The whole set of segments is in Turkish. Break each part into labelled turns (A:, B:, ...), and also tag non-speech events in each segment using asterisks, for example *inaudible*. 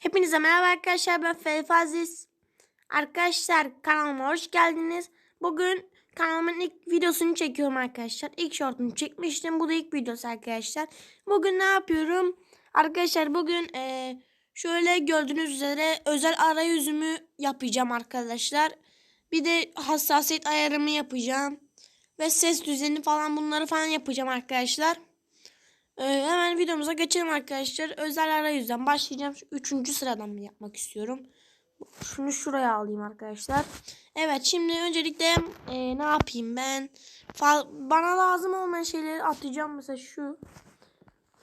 A: Hepinize merhaba arkadaşlar ben Felif Aziz. Arkadaşlar kanalıma hoş geldiniz. Bugün kanalımın ilk videosunu çekiyorum arkadaşlar. İlk shortunu çekmiştim. Bu da ilk videosu arkadaşlar. Bugün ne yapıyorum? Arkadaşlar bugün eee, şöyle gördüğünüz üzere özel arayüzümü yapacağım arkadaşlar. Bir de hassasiyet ayarımı yapacağım. Ve ses düzeni falan bunları falan yapacağım arkadaşlar. Ee, hemen videomuza geçelim arkadaşlar. Özel arayüzden başlayacağım. Şu üçüncü sıradan mı yapmak istiyorum? Şunu şuraya alayım arkadaşlar. Evet şimdi öncelikle e, ne yapayım ben? Fa- bana lazım olmayan şeyleri atacağım. Mesela şu.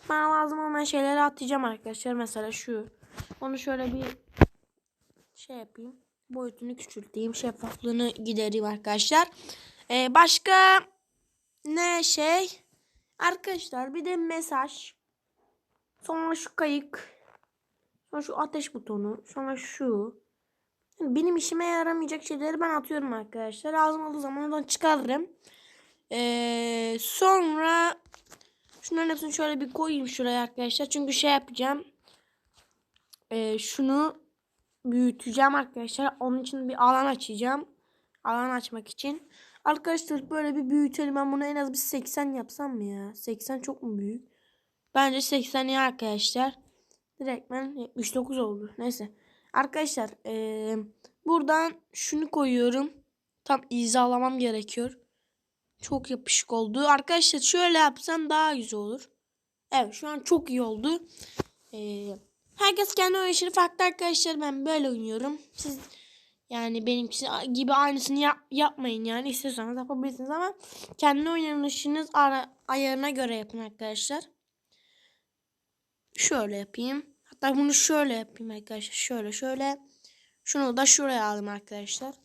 A: Bana lazım olmayan şeyleri atacağım arkadaşlar. Mesela şu. Onu şöyle bir şey yapayım. Boyutunu küçülteyim. Şeffaflığını gidereyim arkadaşlar. Ee, başka ne şey? Arkadaşlar bir de mesaj. Sonra şu kayık. Sonra şu ateş butonu. Sonra şu. Benim işime yaramayacak şeyleri ben atıyorum arkadaşlar. Lazım olduğu zaman oradan çıkarırım. Ee, sonra şunların hepsini şöyle bir koyayım şuraya arkadaşlar. Çünkü şey yapacağım. Ee, şunu büyüteceğim arkadaşlar. Onun için bir alan açacağım. Alan açmak için. Arkadaşlar böyle bir büyütelim. Ben bunu en az bir 80 yapsam mı ya? 80 çok mu büyük? Bence 80 ya arkadaşlar. Direkt ben 79 oldu. Neyse. Arkadaşlar eee, buradan şunu koyuyorum. Tam izalamam gerekiyor. Çok yapışık oldu. Arkadaşlar şöyle yapsam daha güzel olur. Evet şu an çok iyi oldu. Eee, herkes kendi oynayışını farklı arkadaşlar. Ben böyle oynuyorum. Siz yani benimkisi gibi aynısını yap, yapmayın yani istiyorsanız yapabilirsiniz ama kendi oynanışınız ara, ayarına göre yapın arkadaşlar. Şöyle yapayım. Hatta bunu şöyle yapayım arkadaşlar. Şöyle şöyle. Şunu da şuraya alayım arkadaşlar.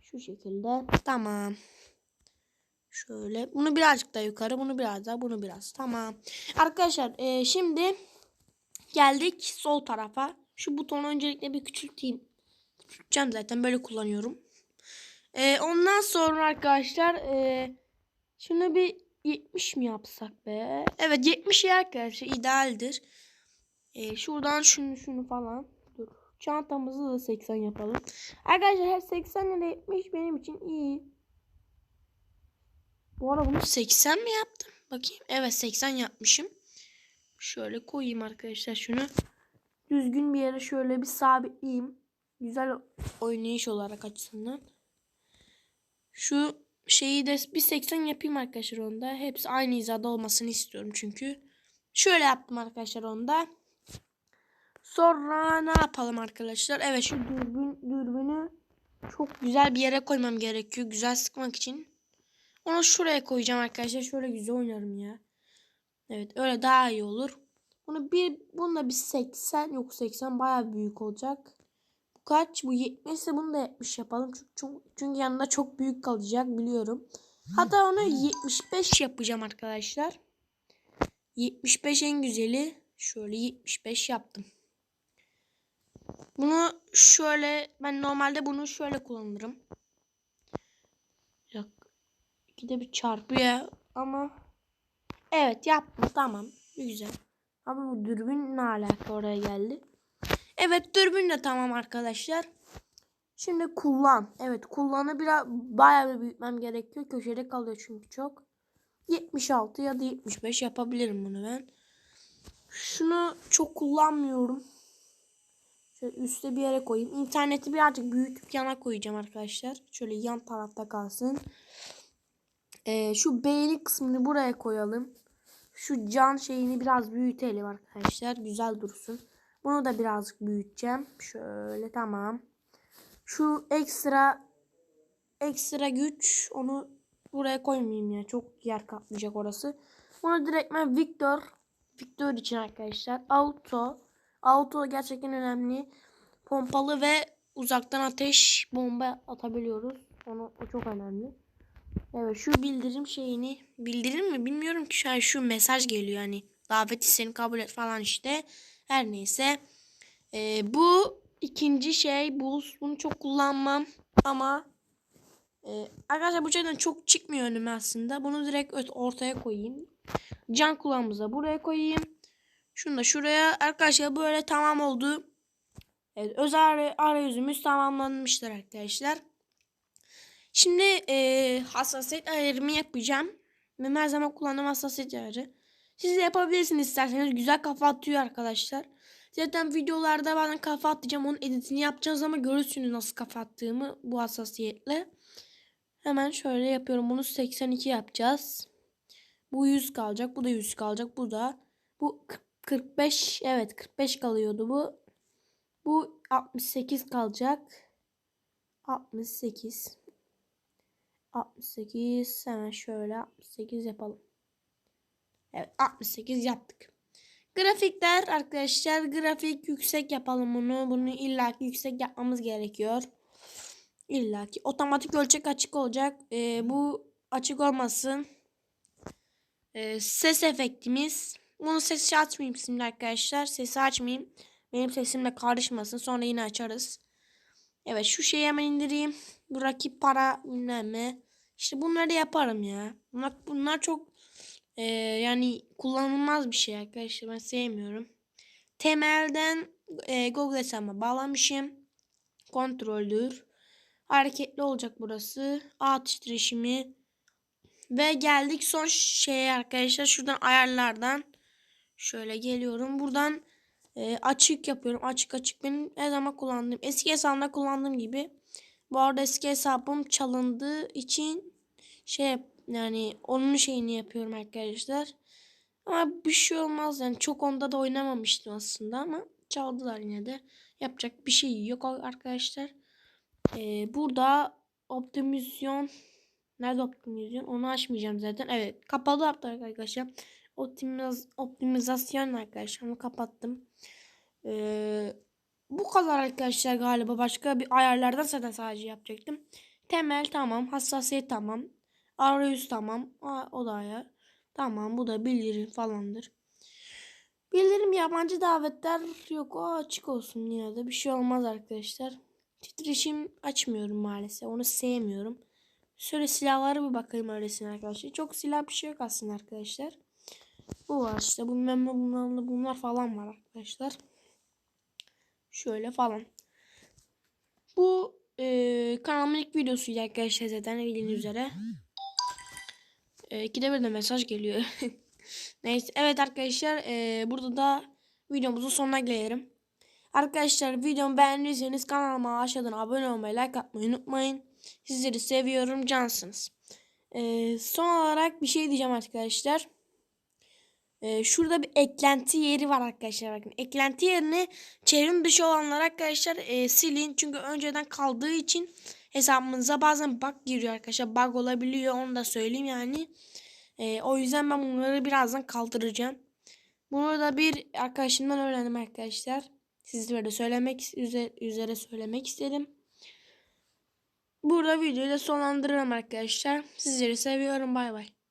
A: Şu şekilde. Tamam. Şöyle. Bunu birazcık daha yukarı. Bunu biraz daha. Bunu biraz. Tamam. Arkadaşlar e, şimdi geldik sol tarafa. Şu butonu öncelikle bir küçülteyim. Küçülteceğim zaten. Böyle kullanıyorum. E, ondan sonra arkadaşlar e, şunu bir 70 mi yapsak be? Evet 70 ya arkadaşlar idealdir. Ee, şuradan şunu şunu falan. Dur. Çantamızı da 80 yapalım. Arkadaşlar her 80 ile 70 benim için iyi. Bu arada bunu 80 mi yaptım? Bakayım. Evet 80 yapmışım. Şöyle koyayım arkadaşlar şunu. Düzgün bir yere şöyle bir sabitleyeyim. Güzel oynayış olarak açısından. Şu şeyi de bir 80 yapayım arkadaşlar onda. Hepsi aynı hizada olmasını istiyorum çünkü. Şöyle yaptım arkadaşlar onda. Sonra ne yapalım arkadaşlar? Evet şu dürbün, dürbünü çok güzel bir yere koymam gerekiyor. Güzel sıkmak için. Onu şuraya koyacağım arkadaşlar. Şöyle güzel oynarım ya. Evet öyle daha iyi olur. Bunu bir bununla bir 80 yok 80 baya büyük olacak. Kaç? Bu 70 ise bunu da 70 yapalım. Çünkü, çünkü, yanında çok büyük kalacak biliyorum. Hatta onu 75 yapacağım arkadaşlar. 75 en güzeli. Şöyle 75 yaptım. Bunu şöyle ben normalde bunu şöyle kullanırım. Yok. İkide bir çarpıyor ama evet yaptım tamam güzel. Ama bu dürbün ne alaka oraya geldi. Evet dürbün de tamam arkadaşlar. Şimdi kullan. Evet kullanı biraz bayağı bir büyütmem gerekiyor. Köşede kalıyor çünkü çok. 76 ya da 75 yapabilirim bunu ben. Şunu çok kullanmıyorum. Şöyle üstte bir yere koyayım. İnterneti birazcık büyütüp yana koyacağım arkadaşlar. Şöyle yan tarafta kalsın. Ee, şu beğeni kısmını buraya koyalım. Şu can şeyini biraz büyütelim arkadaşlar. Güzel dursun. Bunu da birazcık büyüteceğim. Şöyle tamam. Şu ekstra ekstra güç onu buraya koymayayım ya. Çok yer kaplayacak orası. Bunu direktmen Victor Victor için arkadaşlar. Auto Auto gerçekten önemli. Pompalı ve uzaktan ateş bomba atabiliyoruz. Onu o çok önemli. Evet şu bildirim şeyini bildirim mi bilmiyorum ki şu an şu mesaj geliyor hani davet isteğini kabul et falan işte. Her neyse. Ee, bu ikinci şey bu bunu çok kullanmam ama e, arkadaşlar bu şeyden çok çıkmıyor önüme aslında. Bunu direkt ortaya koyayım. Can kulağımıza buraya koyayım. Şunu da şuraya. Arkadaşlar böyle tamam oldu. Evet, aray- arayüzümüz tamamlanmıştır arkadaşlar. Şimdi e, hassasiyet ayarımı yapacağım. Benim her zaman kullandığım hassasiyet ayarı. Siz de yapabilirsiniz isterseniz. Güzel kafa atıyor arkadaşlar. Zaten videolarda ben kafa atacağım. Onun editini yapacağız ama görürsünüz nasıl kafa attığımı bu hassasiyetle. Hemen şöyle yapıyorum. Bunu 82 yapacağız. Bu 100 kalacak. Bu da 100 kalacak. Bu da. Bu 45. Evet 45 kalıyordu bu. Bu 68 kalacak. 68. 68. Hemen şöyle 68 yapalım. Evet 68 yaptık. Grafikler arkadaşlar grafik yüksek yapalım bunu. Bunu illaki yüksek yapmamız gerekiyor. İllaki otomatik ölçek açık olacak. Ee, bu açık olmasın. Ee, ses efektimiz. Bunu sesi açmayayım şimdi arkadaşlar. Sesi açmayayım. Benim sesimle karışmasın. Sonra yine açarız. Evet şu şeyi hemen indireyim. Bu rakip para bilmem ne. İşte bunları yaparım ya. Bunlar, bunlar çok e, yani kullanılmaz bir şey arkadaşlar. Ben sevmiyorum. Temelden e, Google hesabıma bağlamışım. Kontroldür. Hareketli olacak burası. A titreşimi. Ve geldik son şeye arkadaşlar. Şuradan ayarlardan. Şöyle geliyorum. Buradan e, açık yapıyorum. Açık açık benim her zaman kullandığım. Eski hesabımda kullandığım gibi. Bu arada eski hesabım çalındığı için şey yani onun şeyini yapıyorum arkadaşlar. Ama bir şey olmaz yani çok onda da oynamamıştım aslında ama çaldılar yine de. Yapacak bir şey yok arkadaşlar. Ee, burada optimizasyon nerede optimizasyon onu açmayacağım zaten. Evet kapalı arkadaşlar. Optimiz, optimizasyon arkadaşlar onu kapattım. Ee, bu kadar arkadaşlar galiba başka bir ayarlardan zaten sadece yapacaktım. Temel tamam hassasiyet tamam. Arayüz tamam. O da ayar. Tamam bu da bildirim falandır. Bildirim yabancı davetler yok. O açık olsun yine de bir şey olmaz arkadaşlar. Titreşim açmıyorum maalesef. Onu sevmiyorum. Şöyle silahlara bir bakayım öylesine arkadaşlar. Çok silah bir şey yok aslında arkadaşlar. Bu var işte. Ne bunlar, bunlar falan var arkadaşlar. Şöyle falan. Bu e, kanalımın ilk videosuydu arkadaşlar zaten bildiğiniz üzere. E, ikide bir de mesaj geliyor. *laughs* Neyse evet arkadaşlar e, burada da videomuzun sonuna gelelim. Arkadaşlar videomu beğendiyseniz kanalıma aşağıdan abone olmayı like atmayı unutmayın. Sizleri seviyorum cansınız. E, son olarak bir şey diyeceğim arkadaşlar. Ee, şurada bir eklenti yeri var arkadaşlar. Bakın eklenti yerini çevrim dışı olanlar arkadaşlar e, silin. Çünkü önceden kaldığı için hesabınıza bazen bug giriyor arkadaşlar. Bug olabiliyor onu da söyleyeyim yani. E, o yüzden ben bunları birazdan kaldıracağım. Bunu da bir arkadaşımdan öğrendim arkadaşlar. Sizlere de söylemek üzere, üzere söylemek istedim. Burada videoyu da sonlandırırım arkadaşlar. Sizleri seviyorum. Bay bay.